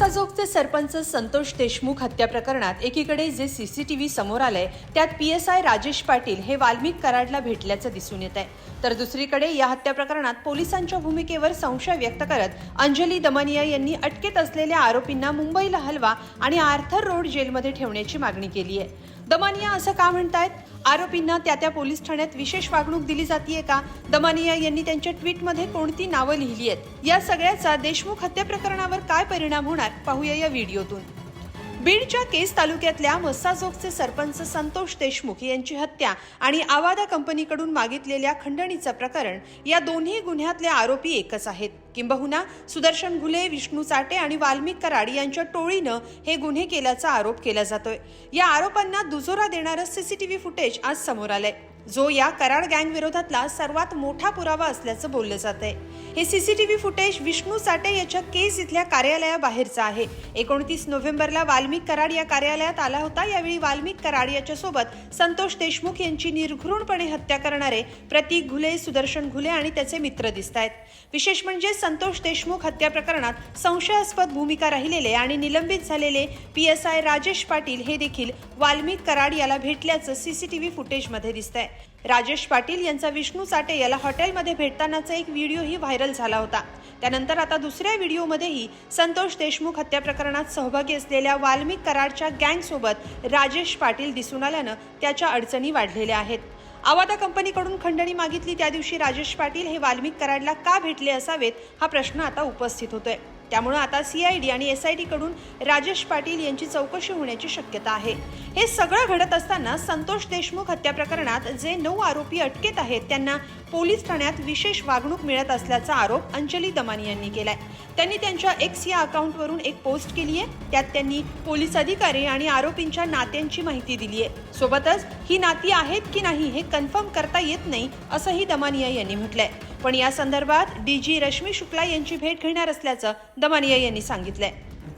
सरपंच संतोष देशमुख हत्या प्रकरणात एकीकडे जे सीसीटीव्ही समोर आलंय त्यात P S I Rajesh Patil हे वाल्मिक कराडला भेटल्याचं दिसून येत आहे तर दुसरीकडे या हत्या प्रकरणात पोलिसांच्या भूमिकेवर संशय व्यक्त करत अंजली दमनिया यांनी अटकेत असलेल्या आरोपींना मुंबईला हलवा आणि आर्थर रोड जेलमध्ये ठेवण्याची मागणी केली आहे दमानिया असं का म्हणतायत? आरोपींना त्या त्या पोलीस ठाण्यात विशेष वागणूक दिली जातीये का? दमानिया यांनी त्यांच्या ट्विटमध्ये कोणती नावं लिहिली आहेत? या सगळ्याचा देशमुख हत्या प्रकरणावर काय परिणाम होणार? पाहूया या व्हिडिओतून. बीडच्या केस तालुक्यातल्या मस्साजोगचे सरपंच संतोष देशमुख यांची हत्या आणि आवादा कंपनीकडून मागितलेल्या खंडणीचं प्रकरण या दोन्ही गुन्ह्यातले आरोपी एकच आहेत. किंबहुना सुदर्शन घुले विष्णू चाटे आणि वाल्मिक कराड यांच्या टोळीनं हे गुन्हे केल्याचा आरोप केला जातोय. या आरोपांना दुजोरा देणारं सीसीटीव्ही फुटेज आज समोर आलंय. जो या कराड गँग विरोधातला सर्वात मोठा पुरावा असल्याचं बोललं जात आहे हे सीसीटीव्ही फुटेज विष्णू साठे याच्या केस इथल्या कार्यालयाबाहेरचं आहे. एकोणतीस नोव्हेंबरला वाल्मिक कराड या कार्यालयात आला होता. यावेळी वाल्मिक कराड याच्यासोबत संतोष देशमुख यांची निर्घृणपणे हत्या करणारे प्रतीक घुले सुदर्शन घुले आणि त्याचे मित्र दिसत आहेत विशेष म्हणजे संतोष देशमुख हत्या प्रकरणात संशयास्पद भूमिका राहिलेले आणि निलंबित झालेले P S I Rajesh Patil हे देखील वाल्मिक कराड याला भेटल्याचं सीसीटीव्ही फुटेजमध्ये दिसतंय. राजेश पाटील यांचा विष्णू चाटे याला हॉटेलमध्ये भेटतानाचा एक व्हिडिओही व्हायरल झाला होता. त्यानंतर आता दुसऱ्या व्हिडिओमध्येही संतोष देशमुख हत्या प्रकरणात सहभागी असलेल्या वाल्मिक कराडच्या गँगसोबत राजेश पाटील दिसून आल्यानं त्याच्या अडचणी वाढलेल्या आहेत. आवादा कंपनीकडून खंडणी मागितली त्या दिवशी राजेश पाटील हे वाल्मिक कराडला का भेटले असावेत हा प्रश्न आता उपस्थित होतोय. त्यामुळे आता सीआयडी आणि एस आयकडून राजेश पाटील यांची चौकशी होण्याची शक्यता आहे. हे सगळं घडत असताना संतोष देशमुख हत्या प्रकरणात जे नऊ आरोपी अटकेत आहेत त्यांना पोलीस ठाण्यात विशेष वागणूक मिळत असल्याचा आरोप अंजली दमानी यांनी केलाय. त्यांनी त्यांच्या एक्स या अकाउंटवरून एक पोस्ट केली आहे. त्यात त्यांनी पोलीस अधिकारी आणि आरोपींच्या नात्यांची माहिती दिली आहे. सोबतच ही नाती आहेत की नाही हे कन्फर्म करता येत नाही असंही दमानिया यांनी म्हटलंय. पण या संदर्भात डी जी रश्मी शुक्ला यांची भेट घेणार असल्याचं दमानिया यांनी सांगितलंय.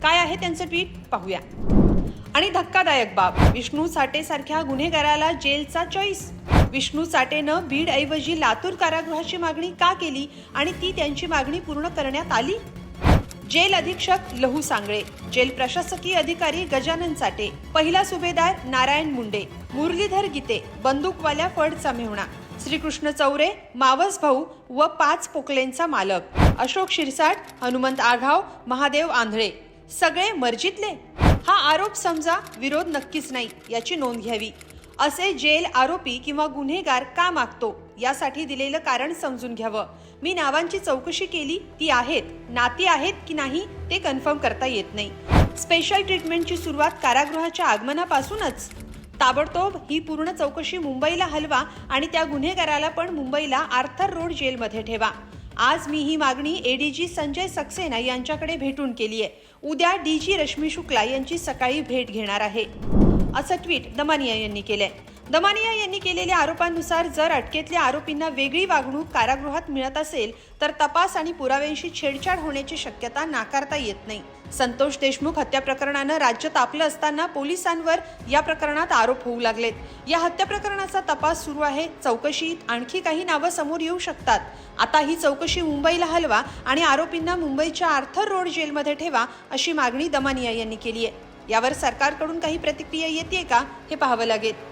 काय आहे त्यांचं ट्विट? पाहूया. आणि धक्कादायक बाब विष्णू साठे सारख्या गुन्हेगाराला जेलचा चॉईस विष्णू साठेनं बीड ऐवजी लातूर कारागृहाची मागणी का केली आणि ती त्यांची मागणी पूर्ण करण्यात आली? जेल अधीक्षक लहू सांगळे जेल प्रशासकीय अधिकारी गजानन साठे पहिला सुभेदार नारायण मुंडे मुरलीधर गीते बंदूकवाल्या फड मेहुणा श्रीकृष्ण चौरे मावस भाऊ व पाच पोकलेंचा मालक. अशोक शिरसाट हनुमंत आघाव महादेव आंधळे. सगळे मर्जीतले. हा आरोप समजा विरोध नक्कीच नाही याची नोंद घ्यावी. असे जेल आरोपी किंवा गुन्हेगार का मागतो यासाठी दिलेलं कारण समजून घ्यावं. मी नावांची चौकशी केली ती आहेत. नाती आहेत की नाही ते कन्फर्म करता येत नाही. स्पेशल ट्रीटमेंटची सुरुवात कारागृहाच्या आगमनापासूनच. ताबडतोब ही पूर्ण चौकशी मुंबईला हलवा आणि त्या गुन्हेगाराला पण मुंबईला आर्थर रोड जेलमध्ये ठेवा. आज मी ही मागणी एडीजी संजय सक्सेना यांच्याकडे भेटून केली आहे. उद्या डीजी रश्मी शुक्ला यांची सकाळी भेट घेणार आहे. असं ट्विट दमानिया यांनी केलंय. दमानिया यांनी केलेल्या आरोपांनुसार जर अटकेतल्या आरोपींना वेगळी वागणूक कारागृहात मिळत असेल तर तपास आणि पुराव्यांशी छेडछाड होण्याची शक्यता नाकारता येत नाही. संतोष देशमुख हत्या प्रकरणानं राज्य तापलं असताना पोलिसांवर या प्रकरणात आरोप होऊ लागलेत. या हत्या प्रकरणाचा तपास सुरू आहे. चौकशीत आणखी काही नावं समोर येऊ शकतात. आता ही चौकशी मुंबईला हलवा आणि आरोपींना मुंबईच्या आर्थर रोड जेलमध्ये ठेवा अशी मागणी दमानिया यांनी केली आहे. यावर सरकारकडून काही प्रतिक्रिया येते का हे पाहावं लागेल.